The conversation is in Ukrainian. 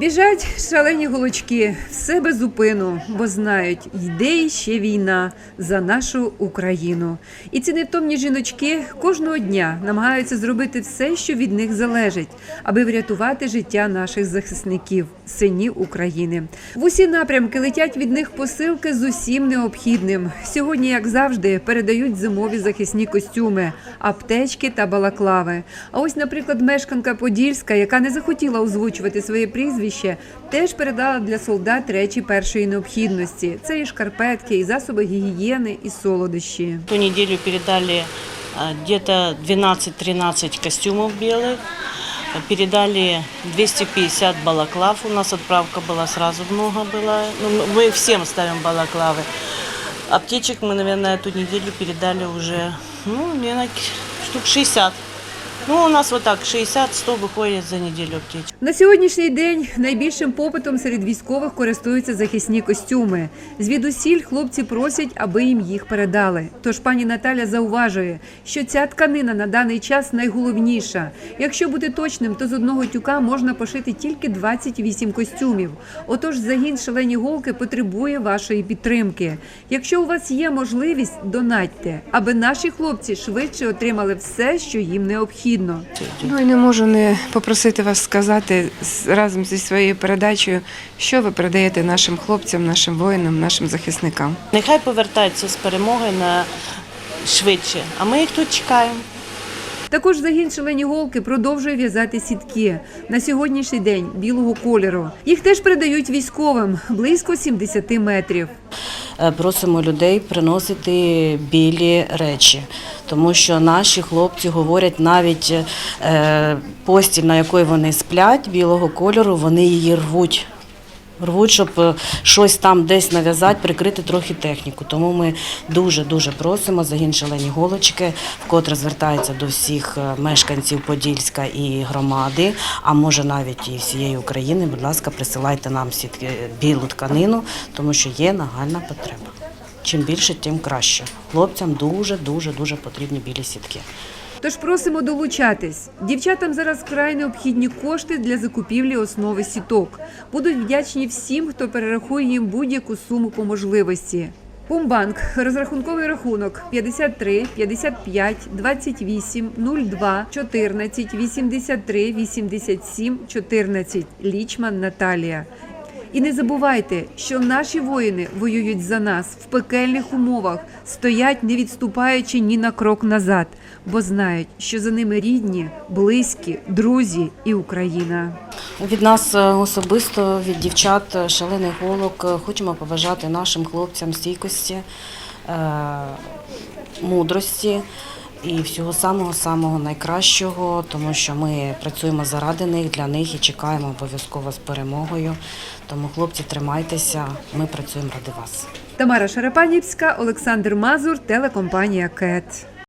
Біжать шалені голочки, все без зупину, бо знають, йде ще війна за нашу Україну. І ці невтомні жіночки кожного дня намагаються зробити все, що від них залежить, аби врятувати життя наших захисників, синів України. В усі напрямки летять від них посилки з усім необхідним. Сьогодні, як завжди, передають зимові захисні костюми, аптечки та балаклави. А ось, наприклад, мешканка Подільська, яка не захотіла озвучувати своє прізвище, теж передала для солдат речі першої необхідності. Це і шкарпетки, і засоби гігієни, і солодощі. Ту неделю передали а, где-то 12-13 костюмов белых, передали 250 балаклав, у нас отправка была сразу много было, ну, мы- мы всем ставим балаклавы. Аптечек мы, наверное, эту неделю передали уже, ну, наверное, штук 60. Ну, у нас вот так, 60-100 выходит за неделю аптечек. На сьогоднішній день найбільшим попитом серед військових користуються захисні костюми. Звідусіль хлопці просять, аби їм їх передали. Тож пані Наталя зауважує, що ця тканина на даний час найголовніша. Якщо бути точним, то з одного тюка можна пошити тільки 28 костюмів. Отож, загін шалені голки потребує вашої підтримки. Якщо у вас є можливість, донатьте, аби наші хлопці швидше отримали все, що їм необхідно. Ну і не можу не попросити вас сказати з- разом зі своєю передачею, що ви передаєте нашим хлопцям, нашим воїнам, нашим захисникам. Нехай повертаються з перемоги на швидше, а ми їх тут чекаємо. Також загін шалені голки продовжує в'язати сітки на сьогоднішній день білого кольору. Їх теж передають військовим близько 70 метрів. Е, Просимо людей приносити білі речі, тому що наші хлопці говорять, навіть е, постіль, на якої вони сплять, білого кольору, вони її рвуть. Рвуть, щоб е, щось там десь нав'язати, прикрити трохи техніку. Тому ми дуже-дуже просимо загін шалені голочки, вкотре звертається до всіх е, мешканців Подільська і громади, а може навіть і всієї України. Будь ласка, присилайте нам білу тканину, тому що є нагальна потреба. Чим більше, тим краще. Хлопцям дуже дуже дуже потрібні білі сітки. Тож просимо долучатись. Дівчатам зараз вкрай необхідні кошти для закупівлі основи сіток. Будуть вдячні всім, хто перерахує їм будь-яку суму по можливості. Пумбанк, розрахунковий рахунок 53 55 28 02 14 83 87 14. Лічман Наталія. І не забувайте, що наші воїни воюють за нас в пекельних умовах, стоять, не відступаючи ні на крок назад, бо знають, що за ними рідні, близькі, друзі і Україна. Від нас е, особисто, від дівчат е, шалених голок, е, хочемо побажати нашим хлопцям стійкості, мудрості і всього самого-самого найкращого, тому що ми працюємо заради них, для них і чекаємо обов'язково з перемогою. Тому, хлопці, тримайтеся, ми працюємо ради вас. Тамара Шарапанівська, Олександр Мазур, телекомпанія КЕТ.